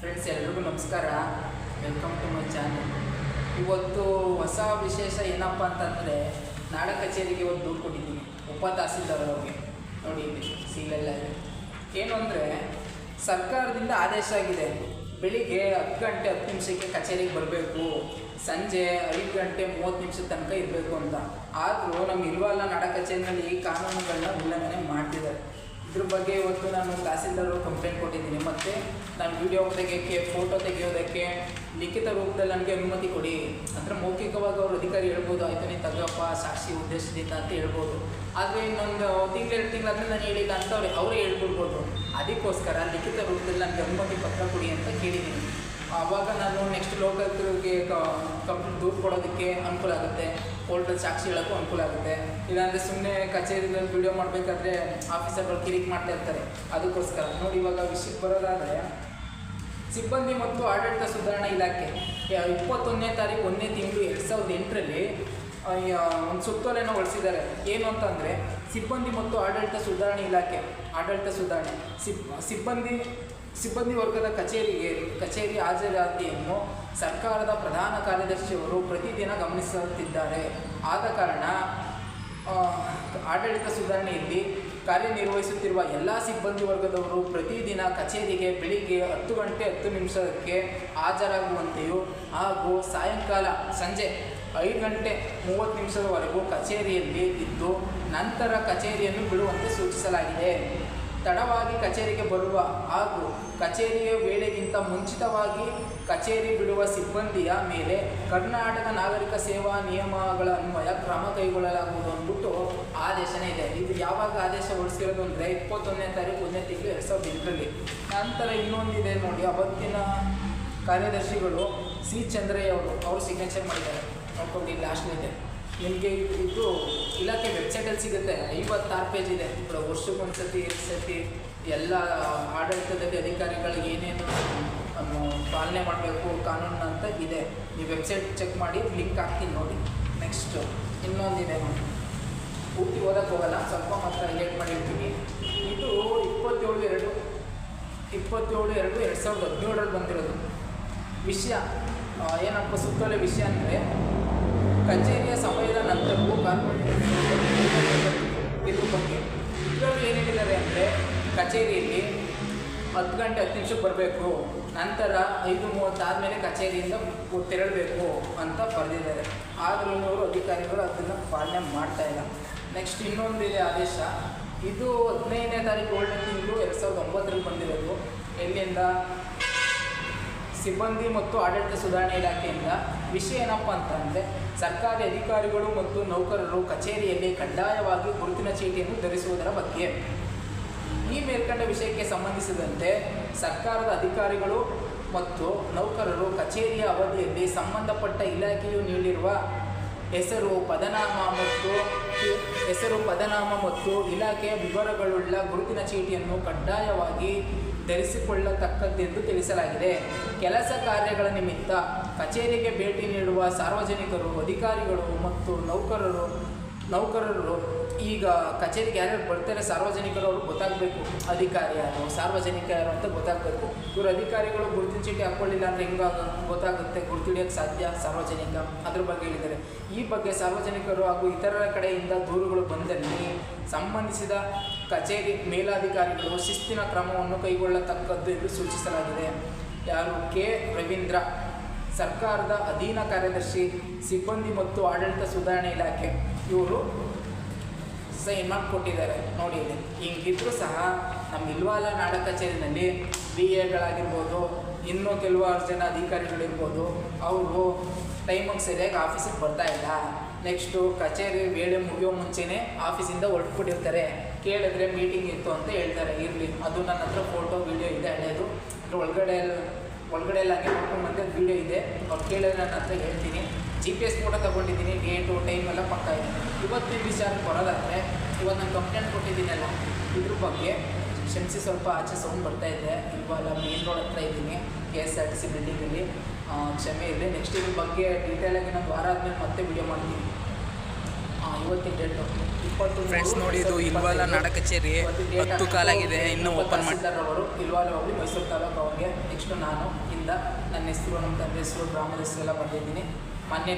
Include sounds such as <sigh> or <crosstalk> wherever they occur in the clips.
Friends ಎಲ್ರಿಗೂ ನಮಸ್ಕಾರ. Welcome to my channel ಇವತ್ತು ಹೊಸ ವಿಶೇಷ ಏನಪ್ಪ ಅಂತಂದರೆ ನಾಡ ಕಚೇರಿಗೆ ಒಂದು ದೂರು ಕೊಟ್ಟಿದ್ದೀನಿ. ಉಪ ತಹಸೀಲ್ದಾರ್ ಅವ್ರಿಗೆ. ನೋಡಿ ಸೀಲೆಲ್ಲ ಏನು ಅಂದರೆ ಸರ್ಕಾರದಿಂದ ಆದೇಶ ಆಗಿದೆ. ಬೆಳಿಗ್ಗೆ ಹತ್ತು ಗಂಟೆ ಹತ್ತು ನಿಮಿಷಕ್ಕೆ ಕಚೇರಿಗೆ ಬರಬೇಕು. ಸಂಜೆ ಐದು ಗಂಟೆ ಮೂವತ್ತು ನಿಮಿಷದ ತನಕ ಇರಬೇಕು ಅಂತ. ಆದರೂ ನಮ್ಮ ಇಲ್ವಲ್ಲ ನಾಡ ಕಚೇರಿನಲ್ಲಿ ಈ ಕಾನೂನುಗಳನ್ನ ಉಲ್ಲಂಘನೆ ಮಾಡ್ತಿದ್ದಾರೆ. ಇದ್ರ ಬಗ್ಗೆ ಇವತ್ತು ನಾನು ತಹಸೀಲ್ದಾರ್ ಕಂಪ್ಲೇಂಟ್ ಕೊಟ್ಟಿದ್ದೀನಿ. ಮತ್ತು ನಾನು ವಿಡಿಯೋ ತೆಗೆಯೋಕ್ಕೆ ಫೋಟೋ ತೆಗೆಯೋದಕ್ಕೆ ಲಿಖಿತ ರೂಪದಲ್ಲಿ ನನಗೆ ಅನುಮತಿ ಕೊಡಿ. ಅಂದರೆ ಮೌಖಿಕವಾಗಿ ಅವ್ರ ಅಧಿಕಾರಿ ಹೇಳ್ಬೋದು, ಆಯಿತು ನೀನು ತಗೋಪ್ಪ, ಸಾಕ್ಷಿ ಉದ್ದೇಶದಿಂದ ಅಂತ ಹೇಳ್ಬೋದು. ಆದರೆ ಇನ್ನೊಂದು ತಿಂಗಳು, ಎರಡು ತಿಂಗಳಾದ್ಮೇಲೆ ನಾನು ಹೇಳಿಲ್ಲ ಅಂತ ಅವ್ರು ಅವರೇ ಹೇಳ್ಬಿಡ್ಬೋದು ಅದಕ್ಕೋಸ್ಕರ ಲಿಖಿತ ರೂಪದಲ್ಲಿ ನನಗೆ ಅನುಮತಿ ಪತ್ರ ಕೊಡಿ ಅಂತ ಕೇಳಿದ್ದೀನಿ. ಆವಾಗ ನಾನು ನೆಕ್ಸ್ಟ್ ಲೋಕಾಯುಕ್ತರಿಗೆ ಕಂಪ್ಲೇಂಟ್ ದೂರು ಕೊಡೋದಕ್ಕೆ ಅನುಕೂಲ ಆಗುತ್ತೆ. ಕೋರ್ಟಲ್ಲಿ ಸಾಕ್ಷಿ ಹೇಳೋಕ್ಕೂ ಅನುಕೂಲ ಆಗುತ್ತೆ. ಇಲ್ಲಾಂದರೆ ಸುಮ್ಮನೆ ಕಚೇರಿಗಳಲ್ಲಿ ವಿಡಿಯೋ ಮಾಡಬೇಕಾದ್ರೆ ಆಫೀಸರ್ಗಳು ಕಿರಿಕ್ ಮಾಡ್ತಾ ಇರ್ತಾರೆ. ಅದಕ್ಕೋಸ್ಕರ. ನೋಡಿ ಇವಾಗ ವಿಷಯಕ್ಕೆ ಬರೋದಾದರೆ, ಸಿಬ್ಬಂದಿ ಮತ್ತು ಆಡಳಿತ ಸುಧಾರಣಾ ಇಲಾಖೆ ಇಪ್ಪತ್ತೊಂದನೇ ತಾರೀಕು ಒಂದನೇ ತಿಂಗಳು ಎರಡು ಸಾವಿರದ ಎಂಟರಲ್ಲಿ ಒಂದು ಸುತ್ತೋಲೆಯನ್ನು ಹೊರಡಿಸಿದ್ದಾರೆ ಏನು ಅಂತಂದರೆ, ಸಿಬ್ಬಂದಿ ಮತ್ತು ಆಡಳಿತ ಸುಧಾರಣೆ ಇಲಾಖೆ, ಆಡಳಿತ ಸುಧಾರಣೆ, ಸಿಬ್, ಸಿಬ್ಬಂದಿ ಸಿಬ್ಬಂದಿ ವರ್ಗದ ಕಚೇರಿಗೆ ಕಚೇರಿ ಹಾಜರಾತಿಯನ್ನು ಸರ್ಕಾರದ ಪ್ರಧಾನ ಕಾರ್ಯದರ್ಶಿಯವರು ಪ್ರತಿದಿನ ಗಮನಿಸುತ್ತಿದ್ದಾರೆ. ಆದ ಕಾರಣ ಆಡಳಿತ ಸುಧಾರಣೆಯಲ್ಲಿ ಕಾರ್ಯನಿರ್ವಹಿಸುತ್ತಿರುವ ಎಲ್ಲ ಸಿಬ್ಬಂದಿ ವರ್ಗದವರು ಪ್ರತಿದಿನ ಕಚೇರಿಗೆ ಬೆಳಿಗ್ಗೆ ಹತ್ತು ಗಂಟೆ ಹತ್ತು ನಿಮಿಷಕ್ಕೆ ಹಾಜರಾಗುವಂತೆಯೂ ಹಾಗೂ ಸಾಯಂಕಾಲ ಸಂಜೆ ಐದು ಗಂಟೆ ಮೂವತ್ತು ನಿಮಿಷದವರೆಗೂ ಕಚೇರಿಯಲ್ಲಿ ಇದ್ದು ನಂತರ ಕಚೇರಿಯನ್ನು ಬಿಡುವಂತೆ ಸೂಚಿಸಲಾಗಿದೆ. ತಡವಾಗಿ ಕಚೇರಿಗೆ ಬರುವ ಹಾಗೂ ಕಚೇರಿಯ ವೇಳೆಗಿಂತ ಮುಂಚಿತವಾಗಿ ಕಚೇರಿ ಬಿಡುವ ಸಿಬ್ಬಂದಿಯ ಮೇಲೆ ಕರ್ನಾಟಕ ನಾಗರಿಕ ಸೇವಾ ನಿಯಮಗಳ ಅನ್ವಯ ಕ್ರಮ ಕೈಗೊಳ್ಳಲಾಗುವುದು ಅಂದ್ಬಿಟ್ಟು ಆದೇಶನೇ ಇದೆ. ಇದು ಯಾವಾಗ ಆದೇಶ ಹೊರಡಿಸಿರೋದು ಅಂದರೆ ಇಪ್ಪತ್ತೊಂದನೇ ತಾರೀಕು ಒಂದನೇ ತಿಂಗಳು ಎರಡು ಸಾವಿರದ ಎಂಟರಲ್ಲಿ. ನಂತರ ಇನ್ನೊಂದಿದೆ ನೋಡಿ, ಅವತ್ತಿನ ಕಾರ್ಯದರ್ಶಿಗಳು ಸಿ ಚಂದ್ರಯ್ಯ ಅವರು ಅವರು ಸಿಗ್ನೇಚರ್ ಮಾಡಿದ್ದಾರೆ. ನೋಡ್ಕೊಂಡು ಇಲ್ಲಿ ಲಾಸ್ಟ್ಲಿದೆ ನಿಮಗೆ ಇದು ಇಲಾಖೆ ವೆಬ್ಸೈಟಲ್ಲಿ ಸಿಗುತ್ತೆ. ಐವತ್ತಾರು ಪೇಜ್ ಇದೆ. ಕೂಡ ವರ್ಷಕ್ಕೊಂದ್ಸತಿ ಎರಡು ಸತಿ ಎಲ್ಲ ಆಡಳಿತದಲ್ಲಿ ಅಧಿಕಾರಿಗಳಿಗೆ ಏನೇನು ಪಾಲನೆ ಮಾಡಬೇಕು, ಕಾನೂನು ಅಂತ ಇದೆ. ನೀವು ವೆಬ್ಸೈಟ್ ಚೆಕ್ ಮಾಡಿ ಲಿಂಕ್ ಹಾಕ್ತೀನಿ ನೋಡಿ. ನೆಕ್ಸ್ಟು ಇನ್ನೊಂದಿದೆ. ನೋಡಿ ಪೂರ್ತಿ ಓದಕ್ಕೆ ಹೋಗಲ್ಲ, ಸ್ವಲ್ಪ ಮಾತ್ರ ಲೇಟ್ ಮಾಡಿರ್ತೀನಿ. ಇದು ಇಪ್ಪತ್ತೇಳು ಎರಡು ಇಪ್ಪತ್ತೇಳು ಎರಡು ಎರಡು ಸಾವಿರದ ಹದಿನೇಳರಲ್ಲಿ ಬಂದಿರೋದು. ವಿಷಯ ಏನಪ್ಪ ಸುತ್ತೋಲೆ ವಿಷಯ ಅಂದರೆ ಕಚೇರಿಯ ಸಮಯದ ನಂತರವೂ ಕಾರ್ಪೊರೇಟ್ ಇದ್ರ ಬಗ್ಗೆ ಇದರಲ್ಲಿ ಏನು ಹೇಳಿದ್ದಾರೆ ಅಂದರೆ ಕಚೇರಿಯಲ್ಲಿ ಹತ್ತು ಗಂಟೆ ಹತ್ತು ನಿಮಿಷಕ್ಕೆ ಬರಬೇಕು, ನಂತರ ಐದು ಮೂವತ್ತಾದಮೇಲೆ ಕಚೇರಿಯಿಂದ ತೆರಳಬೇಕು ಅಂತ ಬರೆದಿದ್ದಾರೆ. ಆದರೂ ಅವರು ಅಧಿಕಾರಿಗಳು ಅದನ್ನು ಪಾಲನೆ ಮಾಡ್ತಾ ಇಲ್ಲ. ನೆಕ್ಸ್ಟ್ ಇನ್ನೊಂದಿದೆ ಆದೇಶ. ಇದು ಹದಿನೈದನೇ ತಾರೀಕು ಏಳನೇ ತಿಂಗಳು ಎರಡು ಸಾವಿರದ ಒಂಬತ್ತರಲ್ಲಿ ಬಂದಿರೋದು. ಎಲ್ಲಿಂದ? ಸಿಬ್ಬಂದಿ ಮತ್ತು ಆಡಳಿತ ಸುಧಾರಣೆ ಇಲಾಖೆಯಿಂದ. ವಿಷಯ ಏನಪ್ಪ ಅಂತಂದರೆ, ಸರ್ಕಾರಿ ಅಧಿಕಾರಿಗಳು ಮತ್ತು ನೌಕರರು ಕಚೇರಿಯಲ್ಲಿ ಕಡ್ಡಾಯವಾಗಿ ಗುರುತಿನ ಚೀಟಿಯನ್ನು ಧರಿಸುವುದರ ಬಗ್ಗೆ. ಈ ಮೇಲ್ಕಂಡ ವಿಷಯಕ್ಕೆ ಸಂಬಂಧಿಸಿದಂತೆ ಸರ್ಕಾರದ ಅಧಿಕಾರಿಗಳು ಮತ್ತು ನೌಕರರು ಕಚೇರಿಯ ಅವಧಿಯಲ್ಲಿ ಸಂಬಂಧಪಟ್ಟ ಇಲಾಖೆಯು ನೀಡಿರುವ ಹೆಸರು, ಪದನಾಮ ಮತ್ತು ಹೆಸರು, ಪದನಾಮ ಮತ್ತು ಇಲಾಖೆಯ ವಿವರಗಳುಳ್ಳ ಗುರುತಿನ ಚೀಟಿಯನ್ನು ಕಡ್ಡಾಯವಾಗಿ ಧರಿಸಿಕೊಳ್ಳತಕ್ಕದ್ದೆಂದು ತಿಳಿಸಲಾಗಿದೆ. ಕೆಲಸ ಕಾರ್ಯಗಳ ನಿಮಿತ್ತ ಕಚೇರಿಗೆ ಭೇಟಿ ನೀಡುವ ಸಾರ್ವಜನಿಕರು, ಅಧಿಕಾರಿಗಳು ಮತ್ತು ನೌಕರರು ನೌಕರರು ಈಗ ಕಚೇರಿಗೆ ಯಾರ್ಯಾರು ಬರ್ತಾರೆ ಸಾರ್ವಜನಿಕರು ಅವರು ಗೊತ್ತಾಗಬೇಕು. ಅಧಿಕಾರಿ ಯಾರು ಸಾರ್ವಜನಿಕ ಯಾರು ಅಂತ ಗೊತ್ತಾಗಬೇಕು. ಇವರು ಅಧಿಕಾರಿಗಳು ಗುರುತಿನ ಚೀಟಿ ಹಾಕ್ಕೊಳ್ಳಿಲ್ಲ ಅಂದರೆ ಹೆಂಗಾಗ ಗೊತ್ತಾಗುತ್ತೆ ಗುರುತಿಡಿಯೋಕ್ಕೆ ಸಾಧ್ಯ ಸಾರ್ವಜನಿಕ ಅದ್ರ ಬಗ್ಗೆ ಹೇಳಿದ್ದಾರೆ. ಈ ಬಗ್ಗೆ ಸಾರ್ವಜನಿಕರು ಹಾಗೂ ಇತರರ ಕಡೆಯಿಂದ ದೂರುಗಳು ಬಂದಲ್ಲಿ ಸಂಬಂಧಿಸಿದ ಕಚೇರಿ ಮೇಲಾಧಿಕಾರಿಗಳು ಶಿಸ್ತಿನ ಕ್ರಮವನ್ನು ಕೈಗೊಳ್ಳತಕ್ಕದ್ದು ಎಂದು ಸೂಚಿಸಲಾಗಿದೆ. ಯಾರು ಕೆ. ರವೀಂದ್ರ, ಸರ್ಕಾರದ ಅಧೀನ ಕಾರ್ಯದರ್ಶಿ, ಸಿಬ್ಬಂದಿ ಮತ್ತು ಆಡಳಿತ ಸುಧಾರಣೆ ಇಲಾಖೆ, ಇವರು ಸೈನ್ ಮಾಡಿಕೊಟ್ಟಿದ್ದಾರೆ ನೋಡಿ ಹಿಂಗಿದ್ರು ಸಹ ನಮ್ಮ ಇಲ್ವಾಲ ನಾಡ ಕಚೇರಿನಲ್ಲಿ ಬಿ ಎಗಳಾಗಿರ್ಬೋದು ಇನ್ನೂ ಕೆಲವಾರು ಜನ ಅಧಿಕಾರಿಗಳಿರ್ಬೋದು, ಅವರು ಟೈಮಿಗೆ ಸರಿಯಾಗಿ ಆಫೀಸಿಗೆ ಬರ್ತಾ ಇಲ್ಲ. ನೆಕ್ಸ್ಟು ಕಚೇರಿ ವೇಳೆ ಮುಗಿಯೋ ಮುಂಚೆನೇ ಆಫೀಸಿಂದ ಹೊರಟ್ಬಿಟ್ಟಿರ್ತಾರೆ. ಕೇಳಿದ್ರೆ ಮೀಟಿಂಗ್ ಇತ್ತು ಅಂತ ಹೇಳ್ತಾರೆ, ಇರಲಿ. ಅದು ನನ್ನ ಹತ್ರ ಫೋಟೋ ವೀಡಿಯೋ ಇದೆ ಹಳೆಯದು ಅಂದರೆ ಒಳಗಡೆ ಒಳಗಡೆ ಎಲ್ಲ ಹಾಕಿ ನೋಡ್ಕೊಂಡು ಬಂದೆ ವೀಡಿಯೋ ಇದೆ. ಅವ್ರು ಕೇಳಿದ್ರೆ ನನ್ನ ಹತ್ರ ಹೇಳ್ತೀನಿ. ಜಿ ಪಿ ಎಸ್ ಫೋಟೋ ತೊಗೊಂಡಿದ್ದೀನಿ ಡೇಟು ಟೈಮ್ ಎಲ್ಲ ಪಕ್ಕ ಇದೆ. ಇವತ್ತಿನ ವಿಚಾರ ಬರೋದಾದರೆ ಇವತ್ತು ನಾನು ಕಂಪ್ಲೇಂಟ್ ಕೊಟ್ಟಿದ್ದೀನಲ್ಲ, ಇದ್ರ ಬಗ್ಗೆ ಕ್ಷಮಿಸಿ ಸ್ವಲ್ಪ ಆಚೆ ಸೌಂಡ್ ಬರ್ತಾ ಇದೆ. ಇವಾಗ ಮೇನ್ ರೋಡ್ ಹತ್ರ ಇದ್ದೀನಿ K S R T C ಬಿಲ್ಡಿಂಗಲ್ಲಿ ಕ್ಷಮೆ ಇದೆ. ನೆಕ್ಸ್ಟ್ ಇದ್ರ ಬಗ್ಗೆ ಡೀಟೇಲಾಗಿ ನಾನು ವಾರ ಆದಮೇಲೆ ಮತ್ತೆ ವಿಡಿಯೋ ಮಾಡ್ತೀನಿ. ಇವತ್ತಿನ ಡೇಟು Friends ನೋಡಿ, ಇದು ಇಲ್ವಾಲ ನಾಡ ಕಚೇರಿ ಹತ್ತು ಕಾಲಾಗಿದೆ, ಇನ್ನೂ ಓಪನ್ ಮಾಡಿದ್ದಾರೆ ಅವರು ಇಲ್ವಾಲ ಹೋಗಿ ಮೈಸೂರು ತಾಲೂಕು ಅವ್ರಿಗೆ. ನೆಕ್ಸ್ಟ್ ನಾನು ಇಂದ ನನ್ನ ಹೆಸರು ನಮ್ಮ ತಂದೆ ಹೆಸರು ಗ್ರಾಮದ ಹೆಸರು ಎಲ್ಲ ಬಂದಿದ್ದೀನಿ ಮನ್ನೆ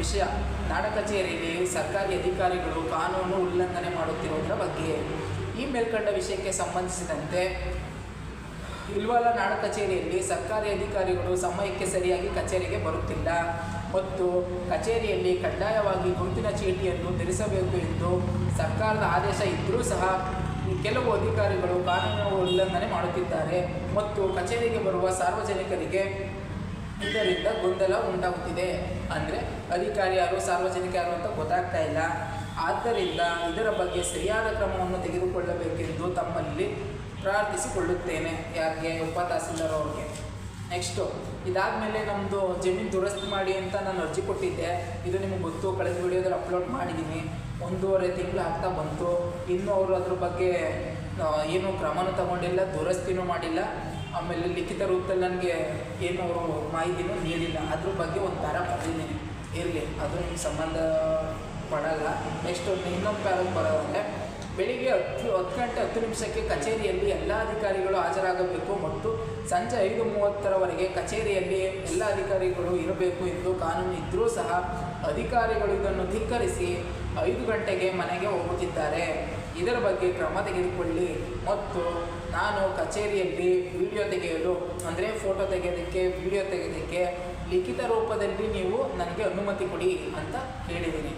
ವಿಷಯ. ನಾಡ ಕಚೇರಿಯಲ್ಲಿ ಸರ್ಕಾರಿ ಅಧಿಕಾರಿಗಳು ಕಾನೂನು ಉಲ್ಲಂಘನೆ ಮಾಡುತ್ತಿರುವುದರ ಬಗ್ಗೆ ಈ ಮೇಲ್ಕಂಡ ವಿಷಯಕ್ಕೆ ಸಂಬಂಧಿಸಿದಂತೆ ಇಲ್ವಾಲ ನಾಡ ಕಚೇರಿಯಲ್ಲಿ ಸರ್ಕಾರಿ ಅಧಿಕಾರಿಗಳು ಸಮಯಕ್ಕೆ ಸರಿಯಾಗಿ ಕಚೇರಿಗೆ ಬರುತ್ತಿಲ್ಲ. ಮತ್ತು ಕಚೇರಿಯಲ್ಲಿ ಕಡ್ಡಾಯವಾಗಿ ಗುರುತಿನ ಚೀಟಿಯನ್ನು ಧರಿಸಬೇಕು ಎಂದು ಸರ್ಕಾರದ ಆದೇಶ ಇದ್ದರೂ ಸಹ ಕೆಲವು ಅಧಿಕಾರಿಗಳು ಕಾನೂನು ಉಲ್ಲಂಘನೆ ಮಾಡುತ್ತಿದ್ದಾರೆ. ಮತ್ತು ಕಚೇರಿಗೆ ಬರುವ ಸಾರ್ವಜನಿಕರಿಗೆ ಇದರಿಂದ ಗೊಂದಲ ಉಂಟಾಗುತ್ತಿದೆ. ಅಂದರೆ ಅಧಿಕಾರಿ ಯಾರು, ಸಾರ್ವಜನಿಕ ಯಾರು ಅಂತ ಗೊತ್ತಾಗ್ತಾ ಇಲ್ಲ. ಆದ್ದರಿಂದ ಇದರ ಬಗ್ಗೆ ಸರಿಯಾದ ಕ್ರಮವನ್ನು ತೆಗೆದುಕೊಳ್ಳಬೇಕೆಂದು ತಮ್ಮಲ್ಲಿ ಪ್ರಾರ್ಥಿಸಿಕೊಳ್ಳುತ್ತೇನೆ ಯಾಕೆ ಉಪ ತಹಸೀಲ್ದಾರ್ ಅವ್ರಿಗೆ ನೆಕ್ಸ್ಟು ಇದಾದಮೇಲೆ ನಮ್ಮದು ಜಮೀನು ದುರಸ್ತಿ ಮಾಡಿ ಅಂತ ನಾನು ಅರ್ಜಿ ಕೊಟ್ಟಿದ್ದೆ. ಇದು ನಿಮಗೆ ಗೊತ್ತು, ಕಳೆದ ವಿಡಿಯೋದಲ್ಲಿ ಅಪ್ಲೋಡ್ ಮಾಡಿದ್ದೀನಿ ಒಂದೂವರೆ ತಿಂಗಳು ಆಗ್ತಾ ಬಂತು. ಇನ್ನೂ ಅವರು ಅದ್ರ ಬಗ್ಗೆ ಏನು ಕ್ರಮನೂ ತಗೊಂಡಿಲ್ಲ, ದುರಸ್ತಿನೂ ಮಾಡಿಲ್ಲ. ಆಮೇಲೆ ಲಿಖಿತ ರೂಪದಲ್ಲಿ ನನಗೆ ಏನು ಅವರು ಮಾಹಿತಿನೂ ನೀಡಿಲ್ಲ. ಅದ್ರ ಬಗ್ಗೆ ಒಂದು ಪ್ಯಾರ ಬರೆದಿದ್ದೀನಿ ಇರಲಿ, ಅದು ನಿಮ್ಗೆ ಸಂಬಂಧ ಪಡಲ್ಲ. ನೆಕ್ಸ್ಟ್ ಇನ್ನೊಂದು ಪ್ಯಾರ ಬರೋದಂದರೆ ಬೆಳಿಗ್ಗೆ ಹತ್ತು ಹತ್ತು ಗಂಟೆ ಹತ್ತು ನಿಮಿಷಕ್ಕೆ ಕಚೇರಿಯಲ್ಲಿ ಎಲ್ಲ ಅಧಿಕಾರಿಗಳು ಹಾಜರಾಗಬೇಕು ಮತ್ತು ಸಂಜೆ ಐದು ಮೂವತ್ತರವರೆಗೆ ಕಚೇರಿಯಲ್ಲಿ ಎಲ್ಲ ಅಧಿಕಾರಿಗಳು ಇರಬೇಕು ಎಂದು ಕಾನೂನು ಇದ್ದರೂ ಸಹ ಅಧಿಕಾರಿಗಳು ಇದನ್ನು ಧಿಕ್ಕರಿಸಿ ಐದು ಗಂಟೆಗೆ ಮನೆಗೆ ಹೋಗುತ್ತಿದ್ದಾರೆ. ಇದರ ಬಗ್ಗೆ ಕ್ರಮ ತೆಗೆದುಕೊಳ್ಳಿ ಮತ್ತು ನಾನು ಕಚೇರಿಯಲ್ಲಿ ವಿಡಿಯೋ ತೆಗೆಯಲು, ಅಂದರೆ ಫೋಟೋ ತೆಗೆಯೋದಕ್ಕೆ ವಿಡಿಯೋ ತೆಗೆಯೋದಕ್ಕೆ ಲಿಖಿತ ರೂಪದಲ್ಲಿ ನೀವು ನನಗೆ ಅನುಮತಿ ಕೊಡಿ ಅಂತ ಹೇಳಿದ್ದೀನಿ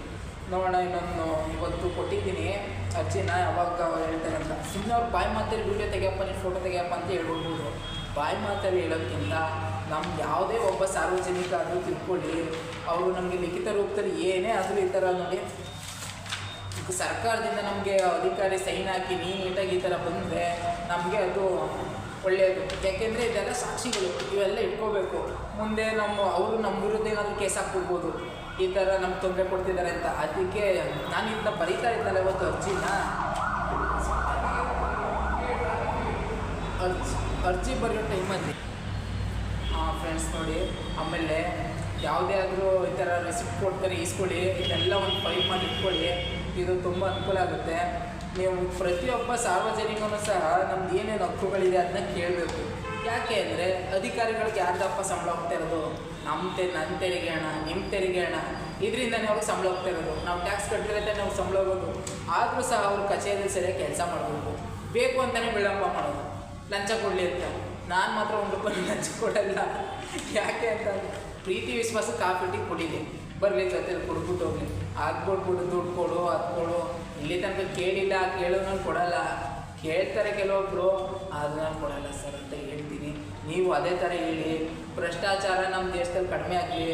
ನೋಡೋಣ, ಇನ್ನೊಂದು ಇವತ್ತು ಕೊಟ್ಟಿದ್ದೀನಿ. ಅರ್ಜಿನ ಯಾವಾಗ ಹೇಳ್ತಾರೆ ಅಂತ. ಸುಮ್ಮನೆ ಅವ್ರು ಬಾಯಿ ಮಾತಲ್ಲಿ ವೀಡಿಯೋ ತೆಗಿಯಪ್ಪ, ನೀನು ಫೋಟೋ ತೆಗಿಯಪ್ಪ ಅಂತ ಹೇಳ್ಬಿಡ್ಬೋದು ಬಾಯಿ ಮಾತಲ್ಲಿ ಹೇಳೋಕ್ಕಿಂತ ನಮ್ಗೆ ಯಾವುದೇ ಒಬ್ಬ ಸಾರ್ವಜನಿಕ ಆದರೂ ತಿಳ್ಕೊಳ್ಳಿ. ಅವರು ನಮಗೆ ಲಿಖಿತ ರೂಪದಲ್ಲಿ ಏನೇ ಆದರೂ ಈ ಥರ ನೋಡಿ. ಸರ್ಕಾರದಿಂದ ನಮಗೆ ಅಧಿಕಾರಿ ಸೈನ್ ಹಾಕಿ ನೀಟಾಗಿ ಈ ಥರ ಬಂದರೆ ನಮಗೆ ಅದು ಒಳ್ಳೆಯದು ಯಾಕೆಂದರೆ ಇದೆಲ್ಲ ಸಾಕ್ಷಿಗಳು, ಇವೆಲ್ಲ ಇಟ್ಕೋಬೇಕು. ಮುಂದೆ ನಮ್ಮ, ಅವರು ನಮ್ಮ ವಿರುದ್ಧ ಏನಾದರೂ ಕೇಸ್ ಹಾಕ್ಬಿಡ್ಬೋದು. ಈ ಥರ ನಮ್ಗೆ ತೊಂದರೆ ಕೊಡ್ತಿದ್ದಾರೆ ಅಂತ. ಅದಕ್ಕೆ ನಾನು ಇದನ್ನ ಬರೀತಾ ಇದ್ದಲ್ಲ ಇವತ್ತು ಅರ್ಜಿನ. ಅರ್ಜಿ ಅರ್ಜಿ ಬರೆಯೋ ಟೈಮಲ್ಲಿ. ಹಾಂ ಫ್ರೆಂಡ್ಸ್ ನೋಡಿ, ಆಮೇಲೆ ಯಾವುದೇ ಆದರೂ ಈ ಥರ ರೆಸಿಪ್ಟ್ ಕೊಡ್ತಾರೆ, ಈಸ್ಕೊಳ್ಳಿ. ಇದೆಲ್ಲ ಒಂದು ಫೈಲ್ ಮಾಡಿ ಇಟ್ಕೊಳ್ಳಿ. ಇದು ತುಂಬ ಅನುಕೂಲ ಆಗುತ್ತೆ. ನೀವು ಪ್ರತಿಯೊಬ್ಬ ಸಾರ್ವಜನಿಕನೂ ಸಹ ನಮ್ದು ಏನೇನು ಹಕ್ಕುಗಳಿದೆ ಅದನ್ನ ಕೇಳಬೇಕು. ಯಾಕೆ ಅಂದರೆ ಅಧಿಕಾರಿಗಳಿಗೆ ಯಾರ್ದಪ್ಪ ಸಂಬಳ ಹೋಗ್ತಾ ಇರೋದು? ನಮ್ಮ ತೆ ನನ್ನ ತೆರಿಗೆ ಹಣ ನಿಮ್ಮ ತೆರಿಗೆ ಹಣ. ಇದರಿಂದನೇ ಅವ್ರಿಗೆ ಸಂಬಳ ಹೋಗ್ತಾ ಇರೋದು. ನಾವು ಟ್ಯಾಕ್ಸ್ ಕಟ್ಟಿರೋದೇ ನಾವು ಸಂಬಳ ಹೋಗೋದು. ಆದರೂ ಸಹ ಅವರು ಕಚೇರಿ ಸರಿಯಾಗಿ ಕೆಲಸ ಮಾಡಬೇಕು ಬೇಕು ಅಂತಲೇ ವಿಳಂಬ ಮಾಡೋದು. ಲಂಚ ಕೊಡಲಿ ಅಂತ. ನಾನು ಮಾತ್ರ ಒಂದು ರೂಪಾಯಿ <laughs> ಲಂಚ ಕೊಡಲ್ಲ. ಯಾಕೆ ಅಂತ ಪ್ರೀತಿ ವಿಶ್ವಾಸ ಕಾಫಿ ಕೊಡಿದೆ ಬರಲಿ ಜೊತೆಲಿ ಕೊಡ್ಬಿಟ್ಟು ಹೋಗ್ಲಿ. ಕೊಡ್ಬಿಟ್ಟು ದುಡ್ಡು ಕೊಡು, ಅದು ಕೊಡು. ಇಲ್ಲಿ ತನಕ ಕೇಳಿಲ್ಲ, ಕೇಳೋನು ಕೊಡಲ್ಲ. ಕೇಳ್ತಾರೆ ಕೆಲವೊಬ್ಬರು ಅದು ನಾನು ಕೊಡಲ್ಲ ಸರ್ ಅಂತ ಹೇಳ್ತೀನಿ. ನೀವು ಅದೇ ಥರ ಹೇಳಿ. ಭ್ರಷ್ಟಾಚಾರ ನಮ್ಮ ದೇಶದಲ್ಲಿ ಕಡಿಮೆ ಆಗಲಿ,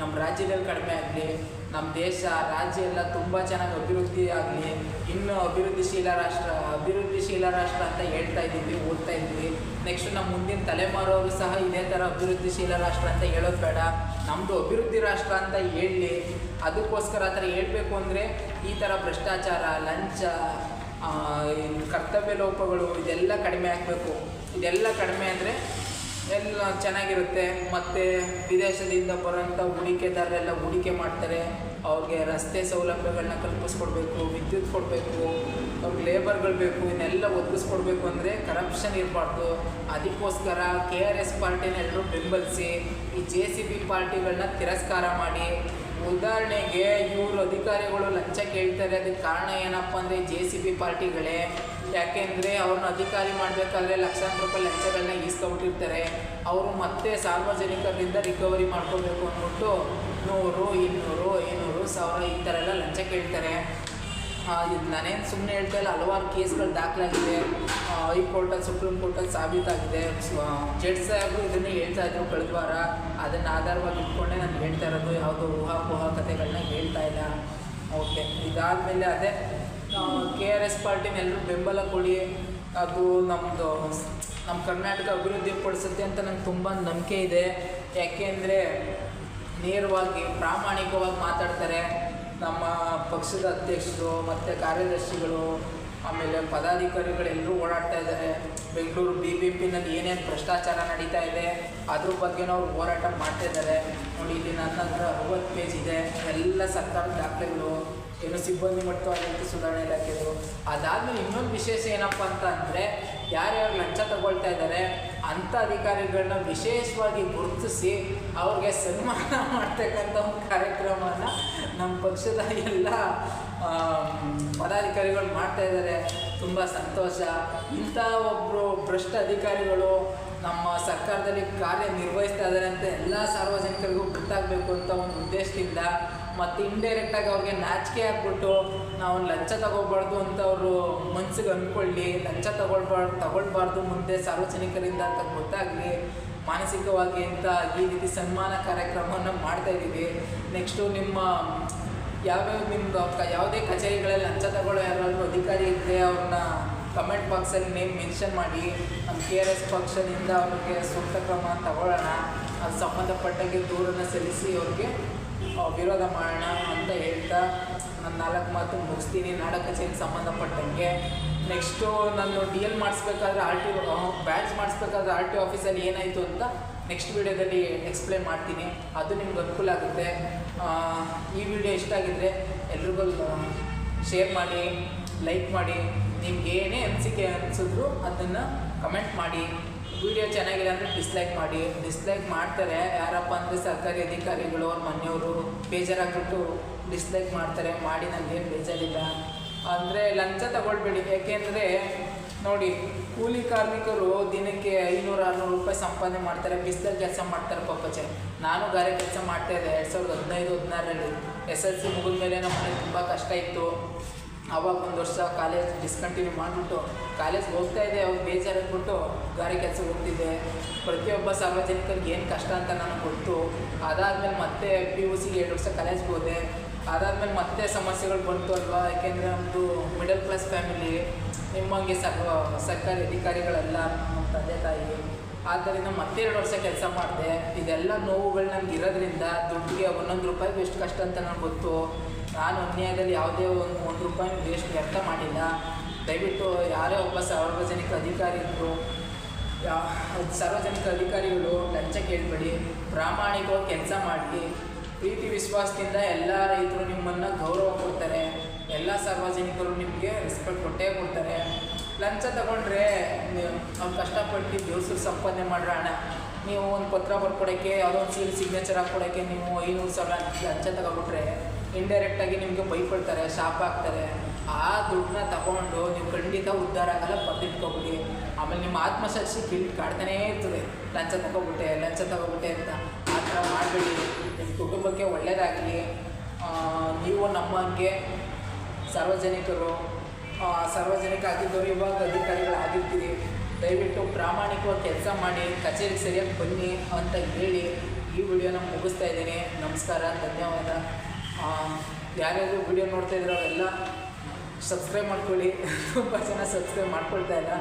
ನಮ್ಮ ರಾಜ್ಯದಲ್ಲಿ ಕಡಿಮೆ ಆಗಲಿ, ನಮ್ಮ ದೇಶ, ರಾಜ್ಯ ಎಲ್ಲ ತುಂಬ ಚೆನ್ನಾಗಿ ಅಭಿವೃದ್ಧಿ ಆಗಲಿ, ಇನ್ನೂ ಅಭಿವೃದ್ಧಿಶೀಲ ರಾಷ್ಟ್ರ ಅಭಿವೃದ್ಧಿಶೀಲ ರಾಷ್ಟ್ರ ಅಂತ ಹೇಳ್ತಾ ಇದ್ದೀವಿ, ಓದ್ತಾ ಇದ್ವಿ ನೆಕ್ಸ್ಟ್ ನಮ್ಮ ಮುಂದಿನ ತಲೆಮಾರವರು ಸಹ ಇದೇ ಥರ ಅಭಿವೃದ್ಧಿಶೀಲ ರಾಷ್ಟ್ರ ಅಂತ ಹೇಳೋದು ಬೇಡ. ನಮ್ಮದು ಅಭಿವೃದ್ಧಿ ರಾಷ್ಟ್ರ ಅಂತ ಹೇಳಿ, ಅದಕ್ಕೋಸ್ಕರ ಆ ಥರ ಹೇಳಬೇಕು ಅಂದರೆ ಈ ಥರ ಭ್ರಷ್ಟಾಚಾರ, ಲಂಚ ಕರ್ತವ್ಯ ಲೋಪಗಳು ಇದೆಲ್ಲ ಕಡಿಮೆ ಆಗಬೇಕು. ಇದೆಲ್ಲ ಕಡಿಮೆ ಅಂದರೆ ಎಲ್ಲ ಚೆನ್ನಾಗಿರುತ್ತೆ. ಮತ್ತು ವಿದೇಶದಿಂದ ಬರೋಂಥ ಹೂಡಿಕೆದಾರರೆಲ್ಲ ಹೂಡಿಕೆ ಮಾಡ್ತಾರೆ. ಅವ್ರಿಗೆ ರಸ್ತೆ ಸೌಲಭ್ಯಗಳನ್ನ ಕಲ್ಪಿಸ್ಕೊಡ್ಬೇಕು, ವಿದ್ಯುತ್ ಕೊಡಬೇಕು, ಅವ್ರಿಗೆ ಲೇಬರ್ಗಳು ಬೇಕು, ಇನ್ನೆಲ್ಲ ಒದಗಿಸ್ಕೊಡ್ಬೇಕು ಅಂದರೆ ಕರಪ್ಷನ್ ಇರಬಾರ್ದು. ಅದಕ್ಕೋಸ್ಕರ ಕೆ ಆರ್ ಎಸ್ ಪಾರ್ಟಿನ ಎಲ್ಲರೂ ಬೆಂಬಲಿಸಿ, ಈ ಜೆ ಸಿ ಬಿ ಪಾರ್ಟಿಗಳನ್ನ ತಿರಸ್ಕಾರ ಮಾಡಿ ಉದಾಹರಣೆಗೆ ಇವರು ಅಧಿಕಾರಿಗಳು ಲಂಚ ಕೇಳ್ತಾರೆ, ಅದಕ್ಕೆ ಕಾರಣ ಏನಪ್ಪ ಅಂದರೆ ಜೆ ಸಿ ಬಿ ಪಾರ್ಟಿಗಳೇ. ಯಾಕೆಂದರೆ ಅವ್ರನ್ನ ಅಧಿಕಾರಿ ಮಾಡಬೇಕಾದ್ರೆ ಲಕ್ಷಾಂತರ ರೂಪಾಯಿ ಲಂಚಗಳನ್ನ ಈಸ್ಕೊಬಿಟ್ಟಿರ್ತಾರೆ. ಅವರು ಮತ್ತೆ ಸಾರ್ವಜನಿಕರಿಂದ ರಿಕವರಿ ಮಾಡ್ಕೋಬೇಕು ಅಂದ್ಬಿಟ್ಟು ನೂರು, ಇನ್ನೂರು ಐನೂರು ಸಾವಿರ ಈ ಥರ ಎಲ್ಲ ಲಂಚ ಕೇಳ್ತಾರೆ. ಇದು ನಾನೇನು ಸುಮ್ಮನೆ ಹೇಳ್ತಾ ಇಲ್ಲ, ಹಲವಾರು ಕೇಸ್ಗಳು ದಾಖಲಾಗಿದೆ. ಹೈಕೋರ್ಟಲ್ಲಿ ಸುಪ್ರೀಂ ಕೋರ್ಟಲ್ಲಿ ಸಾಬೀತಾಗಿದೆ. ಜಡ್ಜ್ ಸಾಹೇಬರು ಇದನ್ನೇ ಹೇಳ್ತಾ ಇದ್ರು ಕಳೆದ ವಾರ. ಅದನ್ನು ಆಧಾರವಾಗಿ ಇಟ್ಕೊಂಡೆ ನಾನು ಹೇಳ್ತಾ ಇರೋದು. ಯಾವುದೋ ಊಹಾಪೋಹ ಕಥೆಗಳನ್ನ ಹೇಳ್ತಾ ಇಲ್ಲ. ಓಕೆ, ಇದಾದಮೇಲೆ ಅದೇ ಕೆ ಆರ್ ಎಸ್ ಪಾರ್ಟಿನ ಎಲ್ಲರೂ ಬೆಂಬಲ ಕೊಡಿ. ಅದು ನಮ್ಮದು ನಮ್ಮ ಕರ್ನಾಟಕ ಅಭಿವೃದ್ಧಿ ಪಡಿಸುತ್ತೆ ಅಂತ ನಂಗೆ ತುಂಬ ನಂಬಿಕೆ ಇದೆ. ಯಾಕೆಂದರೆ ನೇರವಾಗಿ ಪ್ರಾಮಾಣಿಕವಾಗಿ ಮಾತಾಡ್ತಾರೆ. ನಮ್ಮ ಪಕ್ಷದ ಅಧ್ಯಕ್ಷರು ಮತ್ತು ಕಾರ್ಯದರ್ಶಿಗಳು, ಆಮೇಲೆ ಪದಾಧಿಕಾರಿಗಳೆಲ್ಲರೂ ಓಡಾಡ್ತಾ ಇದ್ದಾರೆ. ಬೆಂಗಳೂರು ಬಿ ಬಿ ಪಿನಲ್ಲಿ ಏನೇನು ಭ್ರಷ್ಟಾಚಾರ ನಡೀತಾ ಇದೆ, ಅದ್ರ ಬಗ್ಗೆನೂ ಅವ್ರು ಹೋರಾಟ ಮಾಡ್ತಾ ಇದ್ದಾರೆ. ನೋಡಿ, ಇಲ್ಲಿ ನನ್ನ ಹತ್ರ ಅರವತ್ತು ಪೇಜ್ ಇದೆ. ಎಲ್ಲ ಸರ್ಕಾರದ ದಾಖಲೆಗಳು, ಏನು ಸಿಬ್ಬಂದಿ ಮಟ್ಟವಾಗಿ ಸುಧಾರಣೆ ಇಲಾಖೆದು. ಅದಾದಮೇಲೆ ಇನ್ನೊಂದು ವಿಶೇಷ ಏನಪ್ಪ ಅಂತ ಅಂದರೆ, ಯಾರ್ಯಾರು ಲಂಚ ತಗೊಳ್ತಾ ಇದ್ದಾರೆ ಅಂಥ ಅಧಿಕಾರಿಗಳನ್ನ ವಿಶೇಷವಾಗಿ ಗುರುತಿಸಿ ಅವ್ರಿಗೆ ಸನ್ಮಾನ <laughs> ಮಾಡ್ತಕ್ಕಂಥ ಒಂದು ಕಾರ್ಯಕ್ರಮನ ನಮ್ಮ ಪಕ್ಷದ ಎಲ್ಲ ಪದಾಧಿಕಾರಿಗಳು ಮಾಡ್ತಾ ಇದ್ದಾರೆ. ತುಂಬ ಸಂತೋಷ. ಇಂಥ ಒಬ್ಬರು ಭ್ರಷ್ಟ ಅಧಿಕಾರಿಗಳು ನಮ್ಮ ಸರ್ಕಾರದಲ್ಲಿ ಕಾರ್ಯನಿರ್ವಹಿಸ್ತಾ ಇದ್ದಾರೆ ಅಂತ ಎಲ್ಲ ಸಾರ್ವಜನಿಕರಿಗೂ ಗೊತ್ತಾಗಬೇಕು ಅಂತ ಒಂದು ಉದ್ದೇಶದಿಂದ ಮತ್ತು ಇಂಡೈರೆಕ್ಟಾಗಿ ಅವ್ರಿಗೆ ನಾಚಿಕೆ ಹಾಕ್ಬಿಟ್ಟು ನಾವು ಲಂಚ ತಗೋಬಾರ್ದು ಅಂತ ಅವರು ಮನಸ್ಸಿಗೆ ಅಂದ್ಕೊಳ್ಳಿ. ಲಂಚ ತಗೊಳ್ಬಾರ್ದು ತಗೊಳ್ಬಾರ್ದು ಮುಂದೆ ಸಾರ್ವಜನಿಕರಿಂದ ಅಂತ ಗೊತ್ತಾಗಲಿ. ಮಾನಸಿಕವಾಗಿ ಅಂತ ಈ ರೀತಿ ಸನ್ಮಾನ ಕಾರ್ಯಕ್ರಮವನ್ನು ಮಾಡ್ತಾ ಇದ್ದೀವಿ. ನೆಕ್ಸ್ಟು ನಿಮ್ಮ ಯಾವ್ಯಾವ ನಿಮ್ದು ಕ- ಯಾವುದೇ ಕಚೇರಿಗಳಲ್ಲಿ ಲಂಚ ತಗೊಳ್ಳೋ ಯಾರಾದರೂ ಅಧಿಕಾರಿ ಇದ್ದರೆ ಅವ್ರನ್ನ ಕಮೆಂಟ್ ಬಾಕ್ಸಲ್ಲಿ ನೇಮ್ ಮೆನ್ಷನ್ ಮಾಡಿ, ನಮ್ಮ ಕೆ ಆರ್ ಎಸ್ ಪಕ್ಷದಿಂದ ಅವ್ರಿಗೆ ಸೂಕ್ತ ಕ್ರಮ ತಗೊಳ್ಳೋಣ, ಅದು ಸಂಬಂಧಪಟ್ಟಂಗೆ ದೂರನ್ನು ಸಲ್ಲಿಸಿ ಅವ್ರಿಗೆ ವಿರೋಧ ಮಾಡೋಣ ಅಂತ ಹೇಳ್ತಾ, ನಾನು ನಾಲ್ಕು ಮಾತು ಮುಗಿಸ್ತೀನಿ ನಾಡ ಕಚೇರಿಗೆ ಸಂಬಂಧಪಟ್ಟಂಗೆ. ನೆಕ್ಸ್ಟು ನಾನು ಡಿ ಎಲ್ ಮಾಡಿಸ್ಬೇಕಾದ್ರೆ ಆರ್ ಟಿ ಬ್ಯಾಚ್ ಮಾಡಿಸ್ಬೇಕಾದ್ರೆ ಆರ್ ಟಿ ಆಫೀಸಲ್ಲಿ ಏನಾಯಿತು ಅಂತ ನೆಕ್ಸ್ಟ್ ವೀಡಿಯೋದಲ್ಲಿ ಎಕ್ಸ್ಪ್ಲೇನ್ ಮಾಡ್ತೀನಿ. ಅದು ನಿಮ್ಗೆ ಅನುಕೂಲ ಆಗುತ್ತೆ. ಈ ವಿಡಿಯೋ ಇಷ್ಟ ಆಗಿದ್ದರೆ ಎಲ್ರಿಗೂ ಶೇರ್ ಮಾಡಿ ಲೈಕ್ ಮಾಡಿ. ನಿಮ್ಗೆ ಏನೇ ಅನಿಸಿಕೆ ಅನಿಸಿದ್ರು ಅದನ್ನು ಕಮೆಂಟ್ ಮಾಡಿ. ವಿಡಿಯೋ ಚೆನ್ನಾಗಿಲ್ಲ ಅಂದರೆ ಡಿಸ್ಲೈಕ್ ಮಾಡಿ. ಡಿಸ್ಲೈಕ್ ಮಾಡ್ತಾರೆ. ಯಾರಪ್ಪ ಅಂದರೆ ಸರ್ಕಾರಿ ಅಧಿಕಾರಿಗಳು ಅವ್ರ ಮನೆಯವರು ಬೇಜಾರಾಗ್ಬಿಟ್ಟು ಡಿಸ್ಲೈಕ್ ಮಾಡ್ತಾರೆ. ಮಾಡಿ ನನಗೇನು ಬೇಜಾರಿಲ್ಲ. ಅಂದರೆ ಲಂಚ ತಗೊಳ್ಬೇಡಿ. ಯಾಕೆಂದರೆ ನೋಡಿ, ಕೂಲಿ ಕಾರ್ಮಿಕರು ದಿನಕ್ಕೆ ಐನೂರು, ಆರುನೂರು ರೂಪಾಯಿ ಸಂಪಾದನೆ ಮಾಡ್ತಾರೆ. ಬಿಸಿಲಲ್ಲಿ ಕೆಲಸ ಮಾಡ್ತಾರೆ ಪಾಪಚೆ ನಾನು ಗಾರೆ ಕೆಲಸ ಮಾಡ್ತಾ ಇದ್ದೆ. ಎರಡು ಸಾವಿರದ ಹದಿನೈದು, ಹದಿನಾರರಲ್ಲಿ ಎಸ್ ಎಲ್ ಸಿ ಮುಗಿದ ಮೇಲೆ ನಮ್ಮ ಮನೆಗೆ ತುಂಬ ಕಷ್ಟ ಇತ್ತು. ಆವಾಗ ಒಂದು ವರ್ಷ ಕಾಲೇಜ್ ಡಿಸ್ಕಂಟಿನ್ಯೂ ಮಾಡಿಬಿಟ್ಟು ಕಾಲೇಜ್ಗೆ ಹೋಗ್ತಾ ಇದ್ದೆ. ಅವಾಗ ಬೇಜಾರಾಗ್ಬಿಟ್ಟು ಗಾರೆ ಕೆಲಸ ಹೋಗ್ತಿದ್ದೆ. ಪ್ರತಿಯೊಬ್ಬ ಸಾರ್ವಜನಿಕರಿಗೆ ಏನು ಕಷ್ಟ ಅಂತ ನನಗೆ ಗೊತ್ತು. ಅದಾದಮೇಲೆ ಮತ್ತೆ ಪಿ ಯು ಸಿಗೆ ಎರಡು ವರ್ಷ ಕಾಲೇಜ್ಗೆ ಹೋದೆ. ಅದಾದಮೇಲೆ ಮತ್ತೆ ಸಮಸ್ಯೆಗಳು ಬಂತು ಅಲ್ವಾ? ಯಾಕೆಂದರೆ ನಮ್ಮದು ಮಿಡಲ್ ಕ್ಲಾಸ್ ಫ್ಯಾಮಿಲಿ ನಿಮ್ಮಂಗೆ ಸರ್ ಸರ್ಕಾರಿ ಅಧಿಕಾರಿಗಳೆಲ್ಲ ನಮ್ಮ ತಂದೆ ತಾಯಿ. ಆದ್ದರಿಂದ ಮತ್ತೆ ಎರಡು ವರ್ಷ ಕೆಲಸ ಮಾಡಿದೆ. ಇದೆಲ್ಲ ನೋವುಗಳು ನನಗೆ ಇರೋದ್ರಿಂದ ದುಡ್ಡಿಗೆ ಒಂದೊಂದು ರೂಪಾಯಿ ಎಷ್ಟು ಕಷ್ಟ ಅಂತ ನನಗೆ ಗೊತ್ತು. ನಾನು ಅನ್ಯಾಯದಲ್ಲಿ ಯಾವುದೇ ಒಂದು ಒಂದು ರೂಪಾಯಿ ವೇಸ್ಟ್ ವ್ಯರ್ಥ ಮಾಡಿಲ್ಲ. ದಯವಿಟ್ಟು ಯಾರೇ ಒಬ್ಬ ಸಾರ್ವಜನಿಕ ಅಧಿಕಾರಿ ಇದ್ದರು ಯಾ ಸಾರ್ವಜನಿಕ ಅಧಿಕಾರಿಗಳು ಲಂಚ ಕೇಳಬೇಡಿ. ಪ್ರಾಮಾಣಿಕವಾಗಿ ಕೆಲಸ ಮಾಡಿ. ಪ್ರೀತಿ ವಿಶ್ವಾಸದಿಂದ ಎಲ್ಲ ರೈತರು ನಿಮ್ಮನ್ನು ಗೌರವ ಕೊಡ್ತಾರೆ, ಎಲ್ಲ ಸಾರ್ವಜನಿಕರು ನಿಮಗೆ ರೆಸ್ಪೆಕ್ಟ್ ಕೊಟ್ಟೇ ಕೊಡ್ತಾರೆ. ಲಂಚ ತಗೊಂಡ್ರೆ ಅವ್ರು ಕಷ್ಟಪಟ್ಟು ದಿವಸ ಸಂಪಾದನೆ ಮಾಡ್ರ ಅಣ್ಣ. ನೀವು ಒಂದು ಪತ್ರ ಬರ್ಕೊಡೋಕ್ಕೆ, ಯಾವುದೋ ಒಂದು ಸೀಲ್ ಸಿಗ್ನೇಚರ್ ಹಾಕ್ಕೊಡೋಕ್ಕೆ ನೀವು ಐನೂರು ಸಾವಿರ ಲಂಚ ತಗೊಬಿಟ್ರೆ ಇಂಡೈರೆಕ್ಟಾಗಿ ನಿಮಗೆ ಬೈಕೊಳ್ತಾರೆ ಶಾಪ್ ಹಾಕ್ತಾರೆ. ಆ ದುಡ್ಡನ್ನ ತಗೊಂಡು ನೀವು ಖಂಡಿತ ಉದ್ಧಾರ ಆಗಲ್ಲ ಪದ್ದಿಟ್ಕೊಬಿಡಿ ಆಮೇಲೆ ನಿಮ್ಮ ಆತ್ಮಸಾಕ್ಷಿ ಗಿಲ್ಟ್ ಕಾಡ್ತಾನೇ ಇರ್ತದೆ. ಲಂಚ ತಗೊಬಿಟ್ಟೆ ಲಂಚ ತಗೊಬಿಟ್ಟೆ ಅಂತ. ಆ ಥರ ಮಾಡಬೇಡಿ. ಕುಟುಂಬಕ್ಕೆ ಒಳ್ಳೆಯದಾಗಲಿ ನೀವು ನಮ್ಮಂಗೆ ಸಾರ್ವಜನಿಕರು ಸಾರ್ವಜನಿಕ ಆಗಿದ್ದವರು ಇವಾಗ ಅಧಿಕಾರಿಗಳಾಗಿರ್ತೀರಿ. ದಯವಿಟ್ಟು ಪ್ರಾಮಾಣಿಕವಾಗಿ ಕೆಲಸ ಮಾಡಿ, ಕಚೇರಿಗೆ ಸರಿಯಾಗಿ ಬನ್ನಿ ಅಂತ ಹೇಳಿ ಈ ವಿಡಿಯೋನ ಮುಗಿಸ್ತಾ ಇದ್ದೀನಿ. ನಮಸ್ಕಾರ, ಧನ್ಯವಾದ. ಯಾರ್ಯಾರು ವಿಡಿಯೋ ನೋಡ್ತಾ ಇದ್ರೆ ಅವೆಲ್ಲ ಸಬ್ಸ್ಕ್ರೈಬ್ ಮಾಡ್ಕೊಳ್ಳಿ. <laughs> ತುಂಬ ಜನ ಸಬ್ಸ್ಕ್ರೈಬ್ ಮಾಡ್ಕೊಳ್ತಾ ಇಲ್ಲ.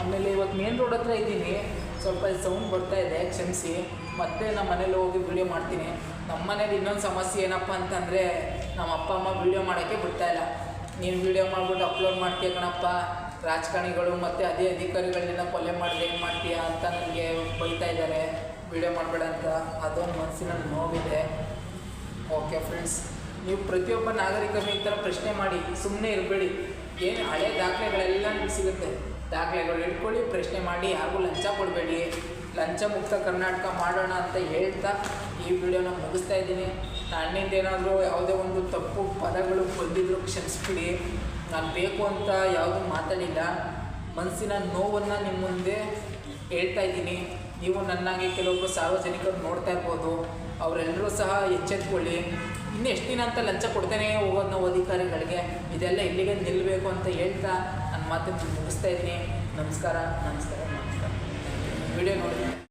ಆಮೇಲೆ ಇವತ್ತು ಮೇನ್ ರೋಡ್ ಹತ್ರ ಇದ್ದೀನಿ. ಸ್ವಲ್ಪ ಸೌಂಡ್ ಬರ್ತಾ ಇದೆ, ಕ್ಷಮಿಸಿ. ಮತ್ತೆ ನಮ್ಮ ಮನೇಲಿ ಹೋಗಿ ವಿಡಿಯೋ ಮಾಡ್ತೀನಿ. ನಮ್ಮ ಮನೇಲಿ ಇನ್ನೊಂದು ಸಮಸ್ಯೆ ಏನಪ್ಪ ಅಂತಂದರೆ ನಮ್ಮ ಅಪ್ಪ ಅಮ್ಮ ವಿಡಿಯೋ ಮಾಡೋಕ್ಕೆ ಬಿಡ್ತಾ ಇಲ್ಲ. ನೀನು ವಿಡಿಯೋ ಮಾಡ್ಬಿಟ್ಟು ಅಪ್ಲೋಡ್ ಮಾಡ್ತೀಯ ಕಣಪ್ಪ. ರಾಜಕಾರಣಿಗಳು ಮತ್ತು ಅದೇ ಅಧಿಕಾರಿಗಳನ್ನೆಲ್ಲ ಕೊಲೆ ಮಾಡಿದ್ರೆ ಏನು ಮಾಡ್ತೀಯ ಅಂತ ನನಗೆ ಬೈತಾ ಇದ್ದಾರೆ ವಿಡಿಯೋ ಮಾಡಬೇಡ ಅಂತ. ಅದೊಂದು ಮನಸ್ಸಿನ ನೋವಿದೆ. ಓಕೆ ಫ್ರೆಂಡ್ಸ್ ನೀವು ಪ್ರತಿಯೊಬ್ಬ ನಾಗರಿಕರು ಈ ಥರ ಪ್ರಶ್ನೆ ಮಾಡಿ ಸುಮ್ಮನೆ ಇರಬೇಡಿ. ಏನು ಹಳೆ ದಾಖಲೆಗಳೆಲ್ಲ ನಿಮ್ಗೆ ಸಿಗುತ್ತೆ. ದಾಖಲೆಗಳು ಇಟ್ಕೊಳ್ಳಿ ಪ್ರಶ್ನೆ ಮಾಡಿ, ಯಾರಿಗೂ ಲಂಚ ಕೊಡಬೇಡಿ. ಲಂಚ ಮುಕ್ತ ಕರ್ನಾಟಕ ಮಾಡೋಣ ಅಂತ ಹೇಳ್ತಾ ಈ ವಿಡಿಯೋನ ಮುಗಿಸ್ತಾ ಇದ್ದೀನಿ. ನನ್ನಿಂದ ಏನಾದರೂ ಯಾವುದೇ ಒಂದು ತಪ್ಪು ಪದಗಳು ಬಂದಿದ್ರು ಕ್ಷಮಿಸ್ಬಿಡಿ. ನಾನು ಬೇಕು ಅಂತ ಯಾವುದೂ ಮಾತಾಡಿಲ್ಲ. ಮನಸ್ಸಿನ ನೋವನ್ನು ನಿಮ್ಮ ಮುಂದೆ ಹೇಳ್ತಾ ಇದ್ದೀನಿ. ನೀವು ನನ್ನಾಗೆ ಕೆಲವೊಬ್ಬರು ಸಾರ್ವಜನಿಕರು ನೋಡ್ತಾ ಇರ್ಬೋದು. ಅವರೆಲ್ಲರೂ ಸಹ ಎಚ್ಚೆತ್ಕೊಳ್ಳಿ. ಇನ್ನೆಷ್ಟು ದಿನ ಅಂತ ಲಂಚ ಕೊಡ್ತಾನೇ ಹೋಗೋದು ನಾವು ಅಧಿಕಾರಿಗಳಿಗೆ. ಇದೆಲ್ಲ ಇಲ್ಲಿಗೆ ನಿಲ್ಲಬೇಕು ಅಂತ ಹೇಳ್ತಾ ಮಾತನ್ನು ಮುಗಿಸ್ತಾ ಇದ್ದೀನಿ ನಮಸ್ಕಾರ ನಮಸ್ಕಾರ ನಮಸ್ಕಾರ. ವಿಡಿಯೋ ನೋಡಿ